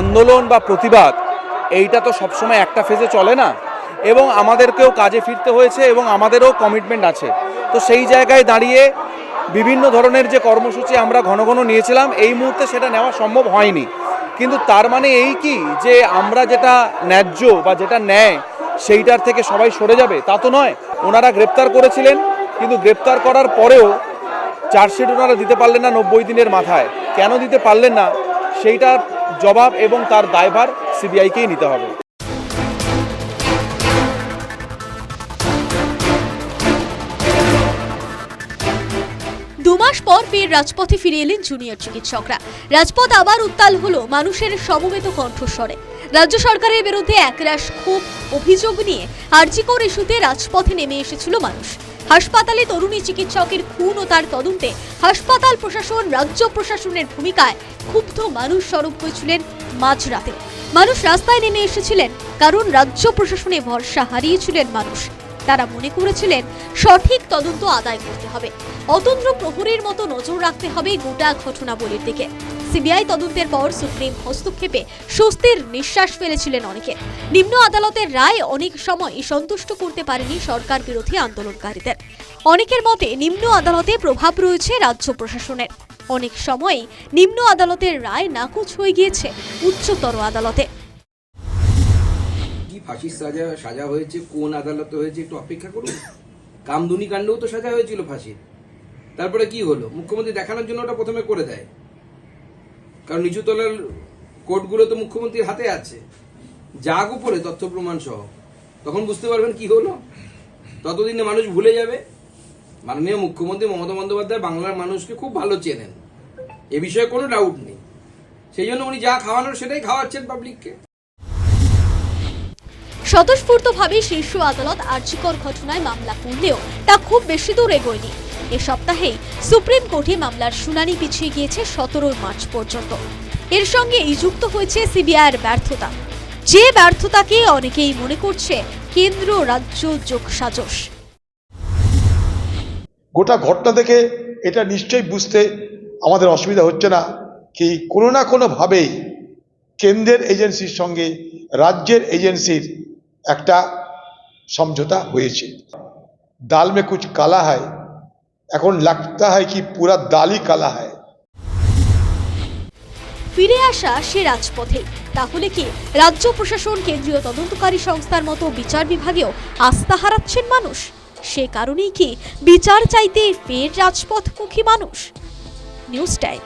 আন্দোলন বা প্রতিবাদ, এইটা তো সবসময় একটা ফেজে চলে না। এবং আমাদেরকেও কাজে ফিরতে হয়েছে এবং আমাদেরও কমিটমেন্ট আছে। তো সেই জায়গায় দাঁড়িয়ে বিভিন্ন ধরনের যে কর্মসূচি আমরা ঘন ঘন নিয়েছিলাম, এই মুহূর্তে সেটা নেওয়া সম্ভব হয়নি। কিন্তু তার মানে এই কি? যে আমরা যেটা ন্যায্য বা যেটা ন্যায়, সেইটার থেকে সবাই সরে যাবে, তা তো নয়। ওনারা গ্রেপ্তার করেছিলেন, কিন্তু গ্রেপ্তার করার পরেও চার্জশিট ওনারা দিতে পারলেন না নব্বই দিনের মাথায়। কেন দিতে পারলেন না? সেইটার জবাব এবং তার দায়ভার সিবিআইকেই নিতে হবে। দু মাস পর ফের রাজপথে ফিরে এলেন জুনিয়র চিকিৎসকরা। রাজপথ আবার উত্তাল হলো মানুষের সমবেত কণ্ঠস্বরে। রাজ্য সরকারের বিরুদ্ধে একরাশ খুব অভিযোগ নিয়ে আর্জিকর ইস্যুতে রাজপথে নেমে এসেছিল মানুষ। হাসপাতালে তরুণী চিকিৎসকের খুন ও তার তদন্তে হাসপাতাল প্রশাসন, রাজ্য প্রশাসনের ভূমিকায় ক্ষুব্ধ মানুষ সরব হয়েছিলেন মাঝরাতে। মানুষ রাস্তায় নেমে এসেছিলেন, কারণ রাজ্য প্রশাসনে ভরসা হারিয়েছিলেন মানুষ। তারা মনে করেছিলেন, সঠিক তদন্ত আদায় করতে হবে। অতন্ত্র প্রহরীর মতো নজর রাখতে হবে গোটা ঘটনাবলীর দিকে। সিবিআই তদন্তের পর সুপ্রিম হস্তক্ষেপে স্বস্তির নিঃশ্বাস ফেলেছিলেন অনেকে। নিম্ন আদালতের রায় অনেক সময় সন্তুষ্ট করতে পারেনি সরকার বিরোধী আন্দোলনকারীদের। অনেকের মতে নিম্ন আদালতে প্রভাব রয়েছে রাজ্য প্রশাসনের। অনেক সময়ই নিম্ন আদালতের রায় নাকচ হয়ে গিয়েছে উচ্চতর আদালতে। ফাঁসির সাজা সাজা হয়েছে, কোন আদালতে হয়েছে একটু অপেক্ষা করুন। কামদুনি কাণ্ডও তো সাজা হয়েছিল ফাঁসির। তারপরে কি হলো? মুখ্যমন্ত্রী দেখানোর জন্য ওটা প্রথমে করে দেয়। কারণ নিচুতলার কোর্টগুলো তো মুখ্যমন্ত্রীর হাতে আছে। যাক উপরে তথ্য প্রমাণ সহ। তখন বুঝতে পারবেন কি হলো। ততদিনে মানুষ ভুলে যাবে। মাননীয় মুখ্যমন্ত্রী মমতা বন্দ্যোপাধ্যায় বাংলার মানুষকে খুব ভালো চেনেন। এ বিষয়ে কোনো ডাউট নেই। সেই জন্য উনি যা খাওয়ানোর সেটাই খাওয়াচ্ছেন পাবলিককে স্বতঃস্ফূর্তভাবে শীর্ষ আদালত আর্যিকর ঘটনায় মামলা করলেও তা খুব বেশি দূর এগোয়নি। এ সপ্তাহেই সুপ্রিম কোর্টে মামলার শুনানি পিছিয়ে গিয়েছে সতেরোই মার্চ পর্যন্ত। এর সঙ্গে যুক্ত হয়েছে সিবিআইয়ের ব্যর্থতা। যে ব্যর্থতাকে অনেকেই মনে করছে কেন্দ্র রাজ্য যোগসাজশ গোটা ঘটনা দেখে এটা নিশ্চয়ই বুঝতে আমাদের অসুবিধা হচ্ছে না কি কোনো না কোনোভাবেই কেন্দ্রের এজেন্সির সঙ্গে রাজ্যের এজেন্সির একটা সমঝোতা হয়েছে। দাল মে কুচ কালা হয় এখন লাগতা হয় কি পুরা দালি কালা হয়। ফিরে আসা সে রাজপথে। তাহলে কি রাজ্য প্রশাসন কেন্দ্রীয় তদন্তকারী সংস্থার মতো বিচার বিভাগেও আস্থা হারাচ্ছেন মানুষ? সে কারণেই কি বিচার চাইতে ফের রাজপথমুখী মানুষ? News time.